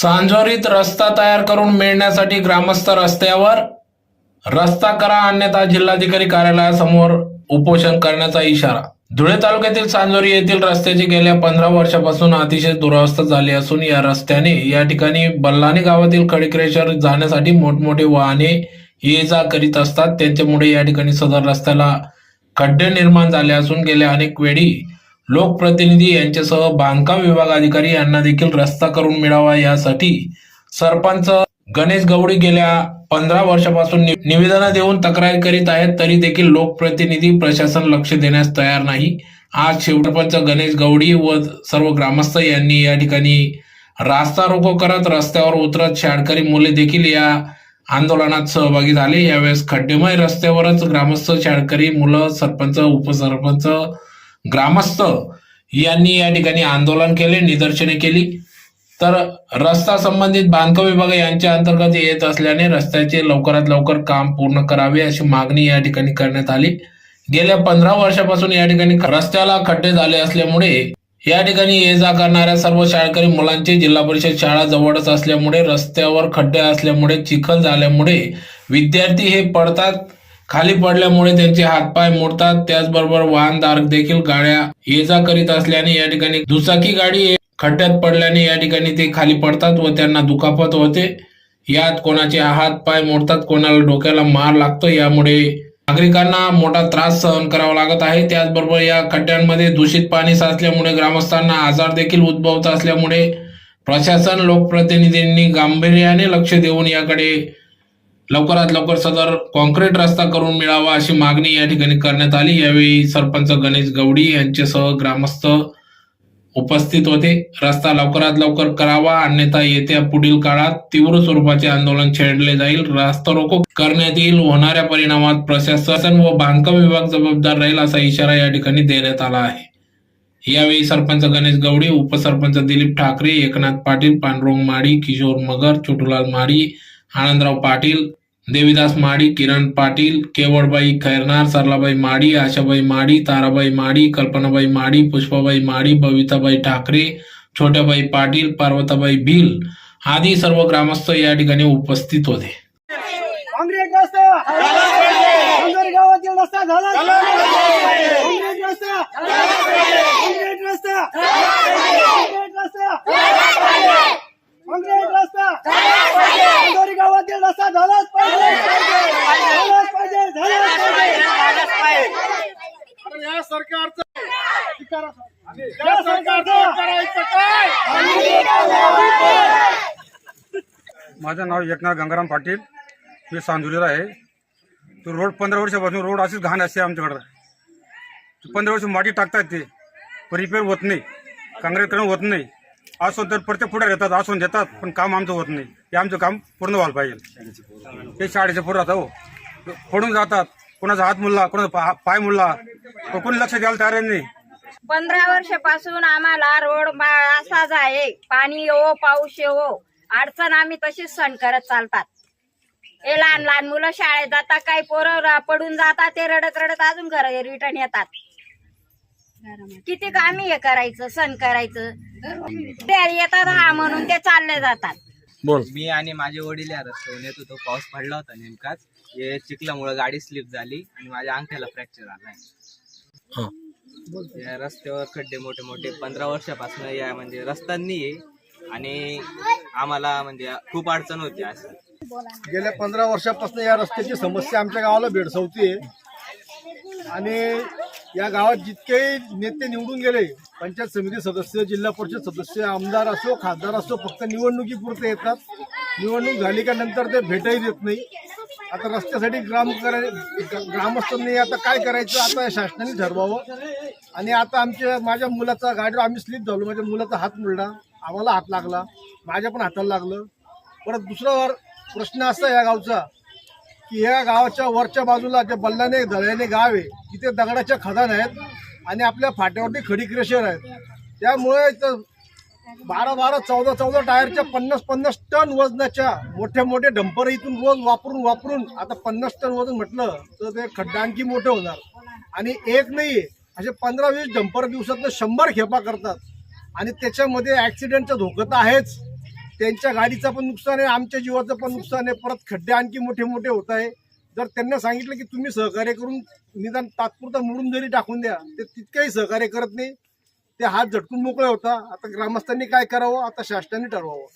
सांजोरीत रस्ता तयार करून मिळण्यासाठी ग्रामस्थ रस्त्यावर रस्ता करा अन्यथा जिल्हाधिकारी कार्यालयासमोर उपोषण करण्याचा इशारा. धुळे तालुक्यातील सांजोरी येथील रस्त्याची गेल्या पंधरा वर्षापासून अतिशय दुरावस्था झाली असून या रस्त्याने या ठिकाणी बल्लानी गावातील खडीक्रेशर जाण्यासाठी मोठमोठे वाहने ये जा करीत असतात. त्यांच्यामुळे या ठिकाणी सदर रस्त्याला खड्डे निर्माण झाले असून गेल्या अनेक वेळी लोकप्रतिनिधी यांच्यासह बांधकाम विभाग अधिकारी यांना देखील रस्ता करून मिळावा यासाठी सरपंच गणेश गवडी गेल्या पंधरा वर्षापासून निवेदन देऊन तक्रार करीत आहेत तरी देखील लोकप्रतिनिधी प्रशासन लक्ष देण्यास तयार नाही. आज शिवसरपंच गणेश गवडी व सर्व ग्रामस्थ यांनी या ठिकाणी रास्ता रोको करत रस्त्यावर उतरत शाळकरी मुले देखील या आंदोलनात सहभागी झाले. यावेळेस खड्डेमय रस्त्यावरच ग्रामस्थ शाळकरी मुलं सरपंच उपसरपंच ग्रामस्थ यांनी या ठिकाणी आंदोलन केले निदर्शने केली. तर रस्ता संबंधित बांधकाम विभाग यांच्या अंतर्गत येत असल्याने रस्त्याचे लवकरात लवकर काम पूर्ण करावे अशी मागणी या ठिकाणी करण्यात आली. गेल्या पंधरा वर्षापासून या ठिकाणी रस्त्याला खड्डे झाले असल्यामुळे या ठिकाणी ये जा करणाऱ्या सर्व शाळकरी मुलांची जिल्हा परिषद शाळा जवळच असल्यामुळे रस्त्यावर खड्डे असल्यामुळे चिखल झाल्यामुळे विद्यार्थी हे पडतात. खाली पडल्यामुळे त्यांचे हातपाय मोडतात. त्याचबरोबर वाहनधारक देखील गाड्या ये जा करीत असल्याने या ठिकाणी दुचाकी गाडी खड्ड्यात पडल्याने या ठिकाणी ते खाली पडतात व त्यांना दुखापत होते. यात कोणाचे हात पाय मोडतात कोणाला डोक्याला मार लागतो यामुळे नागरिकांना मोठा त्रास सहन करावा लागत आहे. त्याचबरोबर या खड्ड्यांमध्ये दूषित पाणी साचल्यामुळे ग्रामस्थांना आजार देखील उद्भवत असल्यामुळे प्रशासन लोकप्रतिनिधींनी गांभीर्याने लक्ष देऊन याकडे लवकरात लवकर सदर कॉन्क्रीट रस्ता करून मिळावा अशी मागणी या ठिकाणी करण्यात आली. यावेळी सरपंच गणेश गवडी यांच्यासह ग्रामस्थ उपस्थित होते. रस्ता लवकरात लवकर करावा अन्यथा येत्या पुढील काळात तीव्र स्वरूपाचे आंदोलन छेडले जाईल. रास्ता रोको करण्यात येईल. होणाऱ्या परिणामात प्रशासन व बांधकाम विभाग जबाबदार राहील असा इशारा या ठिकाणी देण्यात आला आहे. यावेळी सरपंच गणेश गवडी उपसरपंच दिलीप ठाकरे एकनाथ पाटील पांडुरंग माडी किशोर मगर छोटूलाल माडी आनंदराव पाटील देविदास माडी किरण पाटील केवळबाई खैरनार सरलाबाई माडी आशाबाई माडी ताराबाई माडी कल्पनाबाई माडी पुष्पाबाई माडी बबिताबाई ठाकरे छोट्याबाई पाटील पार्वताबाई भिल आदी सर्व ग्रामस्थ या ठिकाणी उपस्थित होते. रस्ता काँग्रेस गावातील रस्ता झाला काँग्रेस रस्ता काँग्रेस रस्ता काँग्रेस रस्ता काँग्रेस रस्ता काँग्रेस गावातील रस्ता झालाच पाहिजे झालाच पाहिजे झालाच पाहिजे या सरकारचं या या सरकारचं करायचं काय माझं नाव एकनाथ गंगाराम पाटील. मी सांजुलीला आहे. तो रोड पंधरा वर्षापासून रोड अशीच घाण असते आमच्याकडं. पंधरा वर्ष माटी टाकतात ते पण रिपेअर होत नाही. काँग्रेसकडून होत नाही. असून तर प्रत्येक पुढे येतात असून देतात पण काम आमचं होत नाही. हे आमचं काम पूर्ण व्हायला पाहिजे. ते शाळेचे पुढे राहतात हो. फोडून जातात. कोणाचा हात मुलला कोणाचा पाय मुलला कोणी लक्ष द्यायला तयार नाही. पंधरा वर्षापासून आम्हाला रोड असाच आहे. पाणी येवो पाऊस येवो. अडचण आम्ही तशीच सण करत चालतात. हे लहान लहान मुलं शाळेत जातात काही पोरं रा- पडून जातात ते रडत रडत अजून घर रिटर्न येतात. किती आम्ही हे करायचं सण करायचं? ते येतात हा म्हणून ते चालले जातात. मी आणि माझे वडील या रस्त्यावर येत होतो पाऊस पडला होता नेमकाच. हे चिखल्यामुळे गाडी स्लिप झाली आणि माझ्या अंगठ्याला फ्रॅक्चर आलाय या रस्त्यावर खड्डे मोठे मोठे पंधरा वर्षापासून या म्हणजे रस्ता नाहीये आणि आम्हाला म्हणजे खूप अडचण होती असं. गेल्या पंधरा वर्षापासून या रस्त्याची समस्या आमच्या गावाला भेडसवते आणि या गावात जितके नेते निवडून गेले पंचायत समिती सदस्य जिल्हा परिषद सदस्य आमदार असो खासदार असो फक्त निवडणुकीपुरते येतात. निवडणूक झाली का नंतर ते भेटही देत नाही. आता रस्त्यासाठी ग्राम कराय ग्रामस्थांनी आता काय करायचं आता शासनाने ठरवावं. आणि आता आमच्या माझ्या मुलाचा गाडीवर आम्ही स्लिप झालो. माझ्या मुलाचा हात मुरला आम्हाला हात लागला. माझ्या पण हाताला लागलं. परत दुसरा प्रश्न असा या गावचा की या गावाच्या वरच्या बाजूला जे बल्लाने दळ्याने गाव आहे तिथे दगडाच्या खदान आहेत आणि आपल्या फाट्यावरती खडी क्रेशर आहेत. त्यामुळे तर बारा बारा चौदा चौदा टायरच्या पन्नास पन्नास टन वजनाच्या मोठ्या मोठे डंपर इथून रोज वापरून वापरून आता पन्नास टन वजन म्हटलं तर ते खड्डांकी आणखी मोठे होणार. आणि एक नाही असे पंधरा वीस डंपर दिवसातनं शंभर खेपा करतात. आणि त्याच्यामध्ये ॲक्सिडेंटचा धोका तर आहेच. त्यांच्या गाडीचं पण नुकसान आहे आमच्या जीवाचं पण नुकसान आहे परत खड्डे आणखी मोठे मोठे होत आहे. जर त्यांना सांगितलं की तुम्ही सहकार्य करून निदान तात्पुरता मोडून जरी टाकून द्या ते तितकंही सहकार्य करत नाही. ते हात झटकून मोकळे होता. आता ग्रामस्थांनी काय करावं? आता शासनाने ठरवावं.